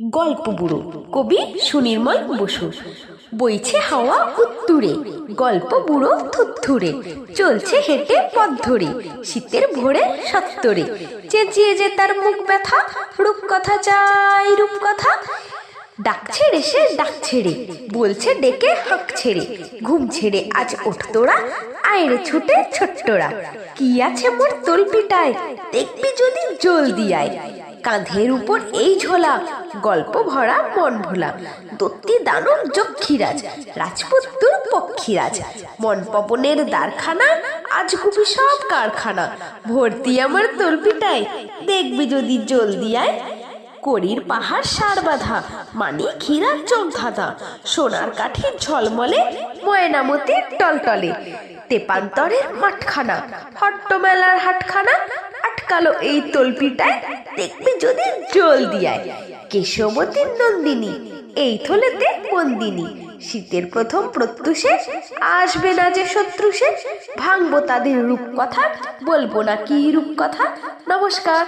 গল্প বুড়ো কবি সুনির্মল বসু। বইছে হাওয়া উত্তুরে, গল্প বুড়ো থুত্থুরে চলছে হেঁটে পথ ধরে, শীতের ভোরে সত্তরে। চেঁচিয়ে যে তার মুখ ব্যথা, রূপকথা চাই রূপকথা। ডাক ছেড়ে সে ডাক ছেড়ে বলছে ডেকে হাঁক ছেড়ে, ঘুম ছেড়ে আজ ওঠ তোরা, আয়রে ছুটে ছোট্টরা। কি আছে মোর তলপিটায়, দেখবি যদি জলদি আয়। কাঁধের উপর এই ঝোলা। গল্প ভরা মন ভোলা। দত্তি দানব যক্ষীরাজ, রাজপুত্তুর পক্ষীরাজ। মন পবনের দ্বারখানা আজ গুপি সব কারখানা। ভর্তি আমার তলপিটায়, দেখবি যদি জলদি আয়। করির পাহাড় সার বাঁধা মানে ক্ষীরার চোখ ধাঁধা। সোনার কাঠির ঝলমলে ময়নামতির টলটলে। তেপান্তরের মাঠখানা, হট্টমেলার হাটখানা আটকালো এই তলপিটায়, দেখবি যদি জল দিয়ায় কেশবতীর নন্দিনী, এই থলেতে বন্দিনী। শীতের প্রথম প্রত্যুষে আসবে না যে শত্রু সে ভাঙবো তাদের রূপকথা, বলব না কি রূপকথা। নমস্কার